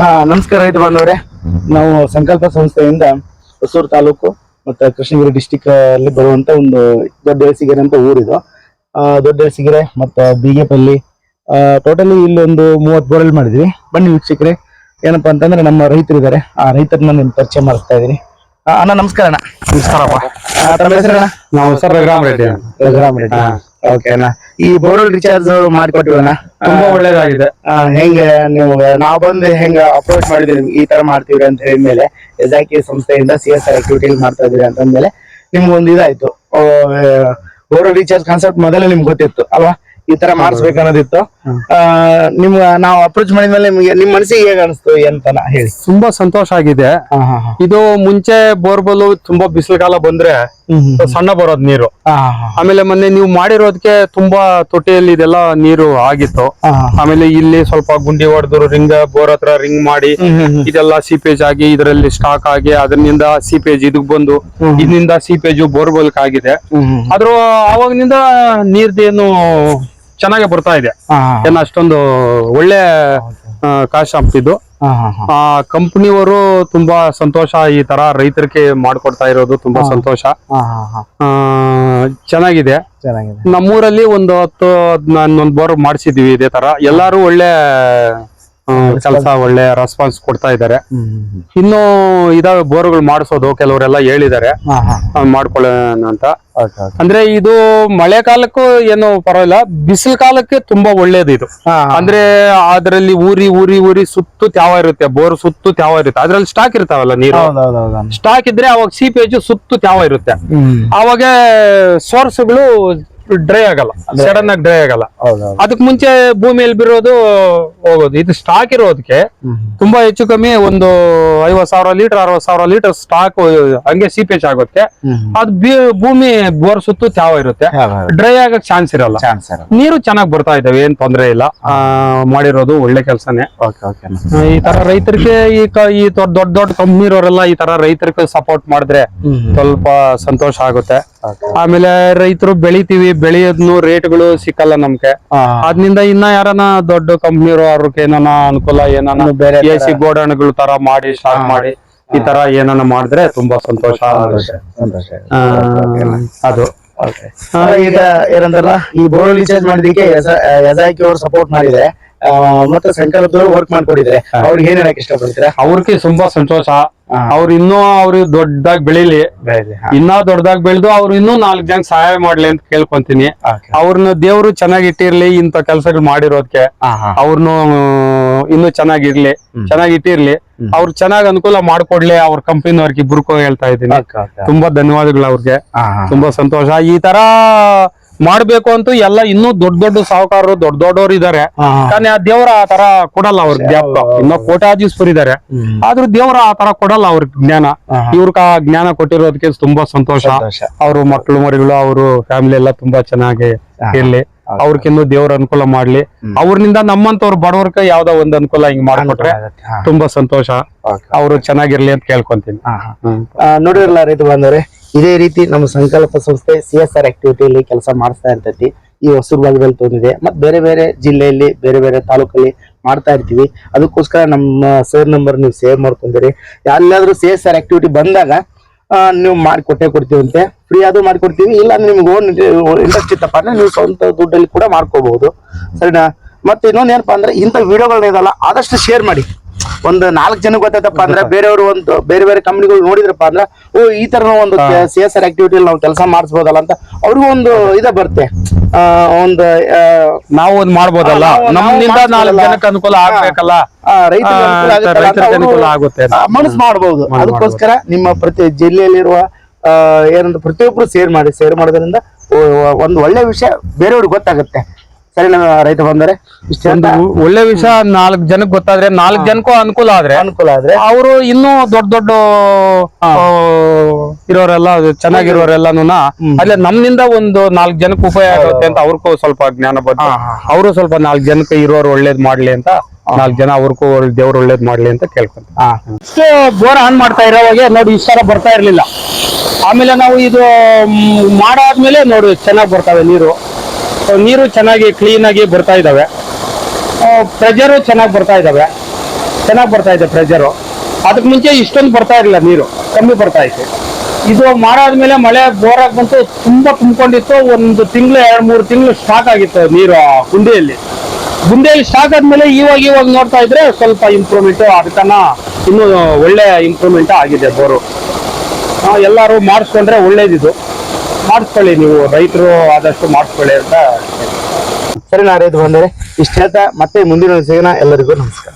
ಹಾ ನಮಸ್ಕಾರ ರೈತ ಬಾಂಧವರೇ. ನಾವು ಸಂಕಲ್ಪ ಸಂಸ್ಥೆಯಿಂದ ಹೊಸೂರು ತಾಲೂಕು ಮತ್ತೆ ಕೃಷ್ಣಗಿರಿ ಡಿಸ್ಟಿಕ್ ಅಲ್ಲಿ ಬರುವಂತ ಒಂದು ದೊಡ್ಡ ಎಳಸಿಗೆರೆ ಅಂತ ಊರಿದು. ಆ, ದೊಡ್ಡ ಎಳಸಿಗೆರೆ ಮತ್ತು ಬಿಗೆಪಲ್ಲಿ. ಟೋಟಲಿ ಇಲ್ಲಿ ಒಂದು ಮೂವತ್ತು ಬೋರ್ವೆಲ್ ಮಾಡಿದ್ವಿ. ಬನ್ನಿ ವೀಕ್ಷಕರೇ ಏನಪ್ಪಾ ಅಂತಂದ್ರೆ ನಮ್ಮ ರೈತರಿದ್ದಾರೆ. ಆ ರೈತರನ್ನ ನಿಮ್ಗೆ ಪರಿಚಯ ಮಾಡಿಸ್ತಾ ಇದೀನಿ ಆ, ಅಣ್ಣ ನಮಸ್ಕಾರ ಅಣ್ಣ. ನಮಸ್ಕಾರಪ್ಪ. ಆ, ನಾವು ಸರ್ ರಘುರಾಮ್ ರೆಡ್ಡಿ. ರಘುರಾಮ್ ರೆಡ್ಡಿ. ಓಕೆ ಅಣ್ಣ. ಈ ಬೋರ್ವೆಲ್ ರಿಚಾರ್ಜ್ ಮಾಡಿಕೊಟ್ಟಿವಣ್ಣ ತುಂಬಾ ಒಳ್ಳೇದಾಗಿದೆ. ಹೆಂಗೆ ನೀವು ನಾವ್ ಬಂದು ಹೆಂಗ ಅಪ್ರೋಚ್ ಮಾಡಿದ್ರಿ ಈ ತರ ಮಾಡ್ತೀವಿ ಅಂತ ಹೇಳಿದ್ಮೇಲೆ ಎಸ್ಐಕಿ ಸಂಸ್ಥೆಯಿಂದ ಸಿ ಎಸ್ ಆರ್ ಆಕ್ಟಿವಿಟಿ ಮಾಡ್ತಾ ಇದ್ರಿ ಅಂತಂದ್ಮೇಲೆ ನಿಮ್ಗೆ ಒಂದು ಇದಾಯ್ತು. ಬೋರ್ವೆಲ್ ರಿಚಾರ್ಜ್ ಕಾನ್ಸೆಪ್ಟ್ ಮೊದಲೇ ನಿಮ್ಗೆ ಗೊತ್ತಿತ್ತು ಅಲ್ವಾ? ಈ ತರ ಮಾಡಿಸ್ಬೇಕು ಅನ್ನೋದಿತ್ತು ಆ, ನಿಮ್ಗೆ ನಾವು ಅಪ್ರೋಚ್ ಮಾಡಿದ್ಮೇಲೆ ನಿಮ್ಗೆ ನಿಮ್ ಮನಸ್ಸಿಗೆ ಹೇಗೆ ಅನಿಸ್ತು ಎಂತನ ಹೇಳಿ. ತುಂಬಾ ಸಂತೋಷ ಆಗಿದೆ. ಇದು ಮುಂಚೆ ಬೋರ್ಬಲ್ ತುಂಬಾ ಬಿಸಿಲುಗಾಲ ಬಂದ್ರೆ ಸಣ್ಣ ಬರೋದ್ ನೀರು. ಆಮೇಲೆ ಮೊನ್ನೆ ನೀವು ಮಾಡಿರೋದಕ್ಕೆ ತುಂಬಾ ತೊಟ್ಟಿಯಲ್ಲಿ ಇದೆಲ್ಲ ನೀರು ಆಗಿತ್ತು. ಆಮೇಲೆ ಇಲ್ಲಿ ಸ್ವಲ್ಪ ಗುಂಡಿ ಹೊಡೆದ್ರು ರಿಂಗ್ ಬೋರ್ ಹತ್ರ ರಿಂಗ್ ಮಾಡಿ ಇದೆಲ್ಲ ಸೀಪೇಜ್ ಆಗಿ ಇದರಲ್ಲಿ ಸ್ಟಾಕ್ ಆಗಿ ಅದರಿಂದ ಸೀಪೇಜ್ ಇದಕ್ ಬಂದು ಇದರಿಂದ ಸೀಪೇಜ್ ಬೋರ್ಬಲ್ ಆಗಿದೆ. ಆದ್ರೂ ಅವಾಗಿನಿಂದ ನೀರ್ದೇನು ಚೆನ್ನಾಗೆ ಬರ್ತಾ ಇದೆ. ಹಾ ಅಷ್ಟೊಂದು ಒಳ್ಳೆ ಕಾಶ್ ಇದು. ಹಾ ಹಾ ಹಾ. ಆ ಕಂಪನಿಯವರು ತುಂಬಾ ಸಂತೋಷ ಈ ತರ ರೈತರಿಗೆ ಮಾಡ್ಕೊಡ್ತಾ ಇರೋದು ತುಂಬಾ ಸಂತೋಷ. ಚೆನ್ನಾಗಿದೆ. ಚೆನ್ನಾಗಿದೆ. ನಮ್ಮೂರಲ್ಲಿ ಒಂದು ಹತ್ತು ಹನ್ನೊಂದು ಬೋರ್ ಮಾಡಿಸಿದೀವಿ ಇದೇ ತರ. ಎಲ್ಲಾರು ಒಳ್ಳೆ ಕೆಲಸ ಒಳ್ಳೆ ರೆಸ್ಪಾನ್ಸ್ ಕೊಡ್ತಾ ಇದ್ದಾರೆ. ಇನ್ನು ಇದಾವೆ ಬೋರ್ಗಳು ಮಾಡಿಸೋದು ಕೆಲವರೆಲ್ಲ ಹೇಳಿದ್ದಾರೆ. ಮಾಡ್ಕೊಳ್ಳೋಣ ಅಂತ. ಅಂದ್ರೆ ಇದು ಮಳೆ ಕಾಲಕ್ಕೂ ಏನು ಪರವಾಗಿಲ್ಲ ಬಿಸಿಲು ಕಾಲಕ್ಕೆ ತುಂಬಾ ಒಳ್ಳೇದು ಇದು. ಅಂದ್ರೆ ಅದ್ರಲ್ಲಿ ಊರಿ ಊರಿ ಊರಿ ಸುತ್ತು ತ್ಯಾವ ಇರುತ್ತೆ? ಬೋರ್ ಸುತ್ತು ತ್ಯಾವ ಇರುತ್ತೆ? ಅದ್ರಲ್ಲಿ ಸ್ಟಾಕ್ ಇರ್ತಾವಲ್ಲ ನೀರು? ಸ್ಟಾಕ್ ಇದ್ರೆ ಅವಾಗ ಸಿಪೇಜ್ ಸುತ್ತು ತ್ಯಾವ ಇರುತ್ತೆ? ಅವಾಗ ಸೋರ್ಸ್ಗಳು ಡ್ರೈ ಆಗಲ್ಲ. ಸಡನ್ ಆಗಿ ಡ್ರೈ ಆಗಲ್ಲ. ಅದಕ್ಕೆ ಅದಕ್ ಮುಂಚೆ ಭೂಮಿಯಲ್ಲಿ ಬಿರೋದು ಹೋಗೋದು. ಇದು ಸ್ಟಾಕ್ ಇರೋದಕ್ಕೆ ತುಂಬಾ ಹೆಚ್ಚು ಕಮ್ಮಿ ಒಂದು ಐವತ್ ಸಾವಿರ ಲೀಟರ್ ಅರವತ್ ಸಾವಿರ ಲೀಟರ್ ಸ್ಟಾಕ್ ಹಂಗೆ ಸೀಪೇಜ್ ಆಗುತ್ತೆ ಅದು ಭೂಮಿ ಬೋರ್ ಸುತ್ತು ತ್ಯಾವ ಇರುತ್ತೆ. ಡ್ರೈ ಆಗಕ್ ಚಾನ್ಸ್ ಇರಲ್ಲ. ಚಾನ್ಸ್ ನೀರು ಚೆನ್ನಾಗಿ ಬರ್ತಾ ಇದಾವೆ ಏನ್ ತೊಂದ್ರೆ ಇಲ್ಲ. ಆ, ಮಾಡಿರೋದು ಒಳ್ಳೆ ಕೆಲಸನೇ. ಈ ತರ ರೈತರಿಗೆ ಈ ಈ ದೊಡ್ಡ ದೊಡ್ಡ ಕಂಪ್ನಿರೋರೆಲ್ಲ ಈ ತರ ರೈತರಿಗೆ ಸಪೋರ್ಟ್ ಮಾಡಿದ್ರೆ ಸ್ವಲ್ಪ ಸಂತೋಷ ಆಗುತ್ತೆ. ಆಮೇಲೆ ರೈತರು ಬೆಳಿತೀವಿ ಬೆಳೆಯೋದ್ನು ರೇಟ್ಗಳು ಸಿಕ್ಕಲ್ಲ ನಮ್ಗೆ. ಅದ್ನಿಂದ ಇನ್ನ ಯಾರನ ದೊಡ್ಡ ಕಂಪ್ನಿ ಅವ್ರಿಗೆ ಏನಾನ ಅನುಕೂಲ ಏನಾನ ಬೇರೆ ಎ ಸಿ ಗೋಡನ್ಗಳು ತರ ಮಾಡಿ ಸ್ಟಾರ್ಟ್ ಮಾಡಿ ಈ ತರ ಏನಾನ ಮಾಡಿದ್ರೆ ತುಂಬಾ ಸಂತೋಷ ಅದು. ಈಗ ಏನಂತಾರಲ್ಲ ಈ ಬೋರ್ಡ್ ರಿಚಾರ್ಜ್ ಮಾಡಿದಕ್ಕೆ ಎಸ್ಐಕಿ ಅವ್ರು ಸಪೋರ್ಟ್ ಮಾಡಿದ್ರೆ ಮತ್ತೆ ಸಂಕಲ್ಪದವ್ರು ವರ್ಕ್ ಮಾಡ್ಕೊಂಡಿದ್ರೆ ಅವ್ರಿಗೆ ಏನ್ ಹೇಳಕ್ ಇಷ್ಟಪಡ್ತೀರಾ? ಅವ್ರಿಗೆ ತುಂಬಾ ಸಂತೋಷ. ಅವ್ರು ಇನ್ನೂ ಅವ್ರಿಗೆ ದೊಡ್ಡದಾಗಿ ಬೆಳಿಲಿ. ಇನ್ನ ದೊಡ್ಡದಾಗಿ ಬೆಳೆದು ಅವ್ರು ಇನ್ನೂ ನಾಲ್ಕು ಜನ ಸಹಾಯ ಮಾಡ್ಲಿ ಅಂತ ಕೇಳ್ಕೊಂತೀನಿ. ಅವ್ರನ್ನ ದೇವ್ರು ಚೆನ್ನಾಗಿ ಇಟ್ಟಿರ್ಲಿ ಇಂತ ಕೆಲಸಗಳು ಮಾಡಿರೋದಕ್ಕೆ ಅವ್ರನ್ನು ಇನ್ನು ಚೆನ್ನಾಗಿರ್ಲಿ ಚೆನ್ನಾಗಿ ಇಟ್ಟಿರ್ಲಿ ಅವ್ರು ಚೆನ್ನಾಗಿ ಅನುಕೂಲ ಮಾಡ್ಕೊಡ್ಲಿ ಅವ್ರ ಕಂಪನಿಯವ್ರಿಗೆ ಬುರ್ಕೋ ಹೇಳ್ತಾ ಇದ್ದೀನಿ. ತುಂಬಾ ಧನ್ಯವಾದಗಳು ಅವ್ರಿಗೆ. ತುಂಬಾ ಸಂತೋಷ. ಈ ತರ ಮಾಡ್ಬೇಕು ಅಂತೂ ಎಲ್ಲ ಇನ್ನೂ ದೊಡ್ಡ ದೊಡ್ಡ ಸಾಹುಕಾರರು ದೊಡ್ಡ ದೊಡ್ಡವರು ಇದಾರೆ. ತಾನೇ ಆ ದೇವ್ರ ಆ ತರ ಕೊಡಲ್ಲ ಅವ್ರ ಜ್ಞಾಪಕ ಇನ್ನ ಕೋಟ್ಯಾಧೀಶ್ವರ ಇದಾರೆ. ಆದ್ರೂ ದೇವ್ರ ಆ ತರ ಕೊಡಲ್ಲ ಅವ್ರ ಜ್ಞಾನ. ಇವ್ರಿಗೆ ಆ ಜ್ಞಾನ ಕೊಟ್ಟಿರೋದಕ್ಕೆ ತುಂಬಾ ಸಂತೋಷ. ಅವ್ರು ಮಕ್ಕಳು ಮರಿಗಳು ಅವರು ಫ್ಯಾಮಿಲಿ ಎಲ್ಲ ತುಂಬಾ ಚೆನ್ನಾಗಿ ಇರ್ಲಿ. ಅವ್ರಿಗಿನ್ನೂ ದೇವ್ರ ಅನುಕೂಲ ಮಾಡ್ಲಿ. ಅವ್ರನಿಂದ ನಮ್ಮಂತವ್ರ ಬಡವರ್ಕ ಯಾವ್ದೋ ಒಂದ್ ಅನುಕೂಲ ಹಿಂಗ್ ಮಾಡ್ಕೊಟ್ರೆ ತುಂಬಾ ಸಂತೋಷ. ಅವರು ಚೆನ್ನಾಗಿರ್ಲಿ ಅಂತ ಕೇಳ್ಕೊಂತೀನಿ. ನೋಡಿರಲ್ಲ ರೈತ ಬಾಂಧವ್ರೆ ಇದೇ ರೀತಿ ನಮ್ಮ ಸಂಕಲ್ಪ ಸಂಸ್ಥೆ ಸಿ ಎಸ್ ಆರ್ ಆಕ್ಟಿವಿಟಿಯಲ್ಲಿ ಕೆಲಸ ಮಾಡಿಸ್ತಾ ಇರ್ತೈತಿ. ಈ ಹೊಸೂರು ಭಾಗದಲ್ಲಿ ತೊಂದಿದೆ ಮತ್ತೆ ಬೇರೆ ಬೇರೆ ಜಿಲ್ಲೆಯಲ್ಲಿ, ಬೇರೆ ಬೇರೆ ತಾಲೂಕಲ್ಲಿ ಮಾಡ್ತಾ ಇರ್ತೀವಿ. ಅದಕ್ಕೋಸ್ಕರ ನಮ್ಮ ಸರ್ ನಂಬರ್ ನೀವು ಸೇವ್ ಮಾಡ್ಕೊಂಡಿರಿ. ಯಾರಾದ್ರೂ ಸಿ ಎಸ್ ಆರ್ ಆಕ್ಟಿವಿಟಿ ಬಂದಾಗ ನೀವು ಮಾಡಿ ಕೊಟ್ಟೆ ಕೊಡ್ತೀವಂತೆ. ಫ್ರೀ ಅದು ಮಾಡಿಕೊಡ್ತೀವಿ ಇಲ್ಲ ನಿಮ್ಗೆ ಓನ್ ಇಂಟ್ರೆಸ್ಟ್ ಇತ್ತಪ್ಪ ಅಂದ್ರೆ ನೀವು ಸ್ವಂತ ದುಡ್ಡಲ್ಲಿ ಕೂಡ ಮಾಡ್ಕೋಬಹುದು ಸರಿನಾ? ಮತ್ತೆ ಇನ್ನೊಂದು ಏನಪ್ಪಾ ಅಂದ್ರೆ ಇಂಥ ವಿಡಿಯೋಗಳನ್ನ ಇದಲ್ಲ ಆದಷ್ಟು ಶೇರ್ ಮಾಡಿ. ಒಂದು ನಾಲ್ಕು ಜನ ಗೊತ್ತಾಯ್ತಪ್ಪ ಅಂದ್ರೆ ಬೇರೆಯವರು ಒಂದು ಬೇರೆ ಬೇರೆ ಕಂಪ್ನಿಗಳು ನೋಡಿದ್ರಪ್ಪ ಅಂದ್ರೆ ಓ ಈ ತರ ಒಂದು ಸಿ ಎಸ್ ಆರ್ ಆಕ್ಟಿವಿಟಿ ನಾವು ಕೆಲಸ ಮಾಡಿಸ್ಬೋದಲ್ಲ ಅಂತ ಅವ್ರಿಗೂ ಒಂದು ಇದ ಬರುತ್ತೆ. ಒಂದು ನಾವು ಒಂದ್ ಮಾಡ್ಬೋದಲ್ಲ? ನಮ್ಮಿಂದ ನಾಲ್ಕು ಜನಕ್ಕೆ ಅನುಕೂಲ ಆಗ್ಬೇಕಲ್ಲ? ರೈತರಿಗೆ ಅನುಕೂಲ ಆಗುತ್ತೆ. ಮನಸ್ಸು ಮಾಡಬಹುದು ಅದಕ್ಕೋಸ್ಕರ ನಿಮ್ಮ ಪ್ರತಿ ಜಿಲ್ಲೆಯಲ್ಲಿರುವ ಏನಂದ್ರೆ ಪ್ರತಿಯೊಬ್ರು ಸೇರ್ ಮಾಡಿ ಸೇರ್ ಮಾಡೋದ್ರಿಂದ ಒಂದು ಒಳ್ಳೆ ವಿಷಯ ಬೇರೆಯವ್ರಿಗೆ ಗೊತ್ತಾಗುತ್ತೆ. ಸರಿ ರೈತ ಬಂದರೆ ಇಷ್ಟ ಒಂದು ಒಳ್ಳೆ ವಿಷಯ ನಾಲ್ಕು ಜನಕ್ಕೆ ಗೊತ್ತಾದ್ರೆ ನಾಲ್ಕು ಜನಕ್ಕೂ ಅನುಕೂಲ ಆದ್ರೆ ಅನುಕೂಲ ಆದ್ರೆ ಅವರು ಇನ್ನೂ ದೊಡ್ಡ ದೊಡ್ಡ ಇರೋರೆಲ್ಲ ಚೆನ್ನಾಗಿರೋರೆಲ್ಲ ಅಲ್ಲೇ ನಮ್ಮಿಂದ ಒಂದು ನಾಲ್ಕು ಜನಕ್ಕೆ ಉಪಯೋಗ ಆಗುತ್ತೆ ಅಂತ ಅವ್ರಿಗೂ ಸ್ವಲ್ಪ ಜ್ಞಾನ ಬಂತು ಅವರು ಸ್ವಲ್ಪ ನಾಲ್ಕು ಜನಕ್ಕೆ ಇರೋರು ಒಳ್ಳೇದ್ ಮಾಡ್ಲಿ ಅಂತ ನಾಲ್ಕು ಜನ ಅವ್ರಿಗೂ ದೇವ್ರು ಒಳ್ಳೇದ್ ಮಾಡ್ಲಿ ಅಂತ ಕೇಳ್ಕೊಂತ ಬೋರ್ ಆನ್ ಮಾಡ್ತಾ ಇರೋವಾಗೆ ನೋಡಿ ಇಷ್ಟ ಬರ್ತಾ ಇರ್ಲಿಲ್ಲ. ಆಮೇಲೆ ನಾವು ಇದು ಮಾಡಾದ್ಮೇಲೆ ನೋಡಿ ಚೆನ್ನಾಗಿ ಬರ್ತಾವೆ ನೀರು. ನೀರು ಚೆನ್ನಾಗಿ ಕ್ಲೀನ್ ಆಗಿ ಬರ್ತಾ ಇದಾವೆ. ಪ್ರೆಜರು ಚೆನ್ನಾಗಿ ಬರ್ತಾ ಇದಾವೆ. ಚೆನ್ನಾಗಿ ಬರ್ತಾ ಇದೆ ಪ್ರೆಜರು ಅದಕ್ಕೆ ಮುಂಚೆ ಇಷ್ಟೊಂದು ಬರ್ತಾ ಇರಲಿಲ್ಲ ನೀರು. ಕಮ್ಮಿ ಬರ್ತಾ ಇತ್ತು. ಇದು ಮಾಡಾದ್ಮೇಲೆ ಮಳೆ ಬೋರಾಗಿ ಬಂತು, ತುಂಬಾ ತುಂಬಿಕೊಂಡಿತ್ತು. ಒಂದು ತಿಂಗಳು, ಎರಡು, ಮೂರು ತಿಂಗಳು ಸ್ಟಾಕ್ ಆಗಿತ್ತು ನೀರು ಗುಂಡೆಯಲ್ಲಿ. ಗುಂಡೆಯಲ್ಲಿ ಸ್ಟಾಕ್ ಆದ್ಮೇಲೆ ಇವಾಗ ಇವಾಗ ನೋಡ್ತಾ ಇದ್ರೆ ಸ್ವಲ್ಪ ಇಂಪ್ರೂವ್ಮೆಂಟ್ ಅದಕ್ಕನ್ನ ಇನ್ನೂ ಒಳ್ಳೆ ಇಂಪ್ರೂವ್ಮೆಂಟ್ ಆಗಿದೆ ಬೋರು. ಎಲ್ಲರೂ ಮಾಡಿಸ್ಕೊಂಡ್ರೆ ಒಳ್ಳೇದಿದು. ಮಾಡಿಸ್ಕೊಳ್ಳಿ ನೀವು ರೈತರು ಆದಷ್ಟು ಮಾಡಿಸ್ಕೊಳ್ಳಿ ಅಂತ ಸರಿ ನಾ ರೈತ ಬಂದರೆ ಇಷ್ಟ ಹೇಳ್ತಾ ಮತ್ತೆ ಮುಂದಿನ ಸಿಗೋಣ. ಎಲ್ಲರಿಗೂ ನಮಸ್ಕಾರ.